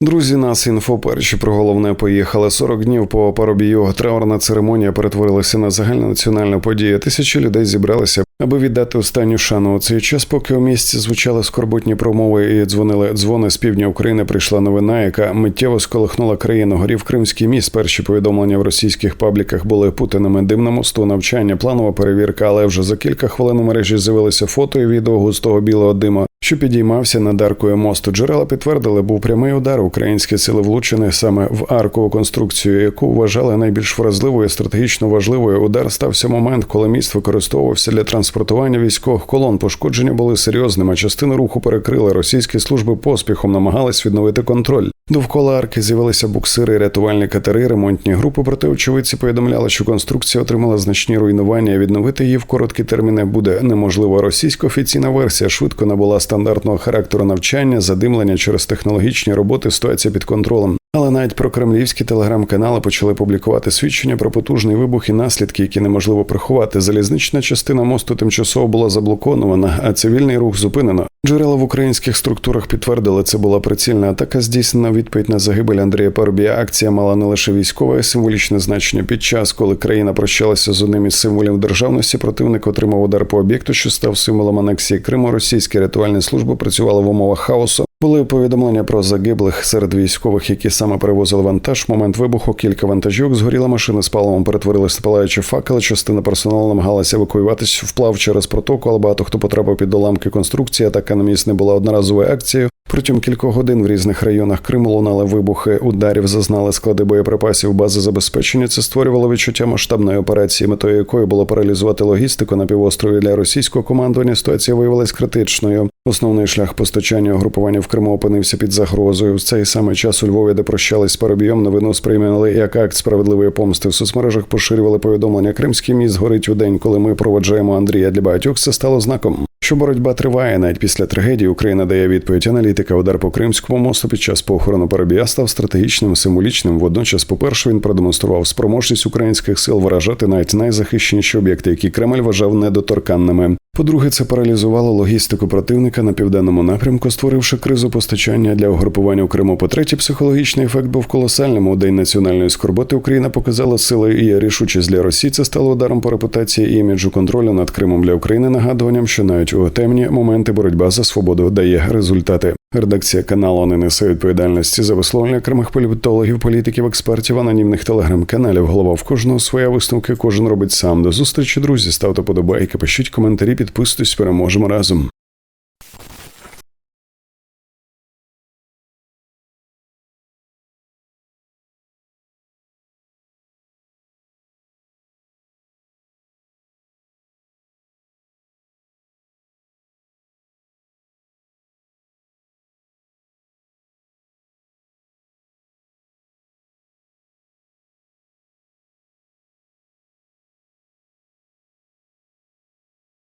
Друзі, нас інфо перші про головне поїхали 40 днів по Парубію. Траурна церемонія перетворилася на загальнонаціональну подію. Тисячі людей зібралися, аби віддати останню шану. У цей час, поки у місті звучали скорботні промови і дзвонили дзвони з півдня України. Прийшла новина, яка миттєво сколихнула країну. Горів Кримський міст. Перші повідомлення в російських пабліках були путинами. Дим на мосту, навчання, планова перевірка. Але вже за кілька хвилин у мережі з'явилися фото і відео густого білого дима, що підіймався над аркою мосту. Джерела підтвердили, був прямий удар. Українські сили влучені саме в аркову конструкцію, яку вважали найбільш вразливою, стратегічно важливою. Удар стався момент, коли міст використовувався для транспортування військових колон. Пошкодження були серйозними. Частину руху перекрили. Російські служби поспіхом намагались відновити контроль. Довкола арки з'явилися буксири, рятувальні катери, ремонтні групи. Проте очевидці повідомляли, що конструкція отримала значні руйнування. Відновити її в короткі терміни буде неможливо. Російська офіційна версія швидко набула стандартного характеру навчання, задимлення через технологічні роботи. Ситуація під контролем. Але навіть прокремлівські телеграм-канали почали публікувати свідчення про потужний вибух і наслідки, які неможливо приховати. Залізнична частина мосту тимчасово була заблокована, а цивільний рух зупинено. Джерела в українських структурах підтвердили, це була прицільна атака, здійснена відповідь на загибель Андрія Парубія. Акція мала не лише військове, а символічне значення. Під час, коли країна прощалася з одним із символів державності, противник отримав удар по об'єкту, що став символом анексії Криму. Російські рятувальні служби працювали в умовах хаосу. Були повідомлення про загиблих серед військових, які саме перевозили вантаж. В момент вибуху кілька вантажівок згоріла машина з паливом, перетворилися на палаючі факели. Частина персоналу намагалася евакуюватись вплав через протоку, але багато хто потрапив під доламки конструкції. Атака на місць не була одноразовою акцією. Протягом кількох годин в різних районах Криму лунали вибухи ударів, зазнали склади боєприпасів, бази забезпечення. Це створювало відчуття масштабної операції, метою якої було паралізувати логістику на півострові для російського командування. Ситуація виявилась критичною. Основний шлях постачання угрупування в Криму опинився під загрозою. В цей самий час у Львові, де прощались з Парубієм, новину сприйняли як акт справедливої помсти. В соцмережах поширювали повідомлення. Кримський міст горить у день, коли ми проводжаємо Андрія. Для багатьох це стало знаком. Що боротьба триває навіть після трагедії, Україна дає відповідь аналітика. Удар по Кримському мосту під час похорону Парубія став стратегічним, символічним. Водночас, по-перше, він продемонстрував спроможність українських сил виражати навіть найзахищеніші об'єкти, які Кремль вважав недоторканними. По-друге, це паралізувало логістику противника на південному напрямку, створивши кризу постачання для угрупування у Криму. По третє, психологічний ефект був колосальним. У день національної скорботи Україна показала сили і рішучість для Росії. Це стало ударом по репутації і іміджу контролю над Кримом для України. Нагадуванням, що навіть у темні моменти боротьба за свободу дає результати. Редакція каналу не несе відповідальності за висловлення окремих політологів, політиків, експертів, анонімних телеграм-каналів. Голова в кожного своя висновки, кожен робить сам. До зустрічі, друзі. Ставте подобайки, пишіть коментарі, підписуйтесь, переможемо разом.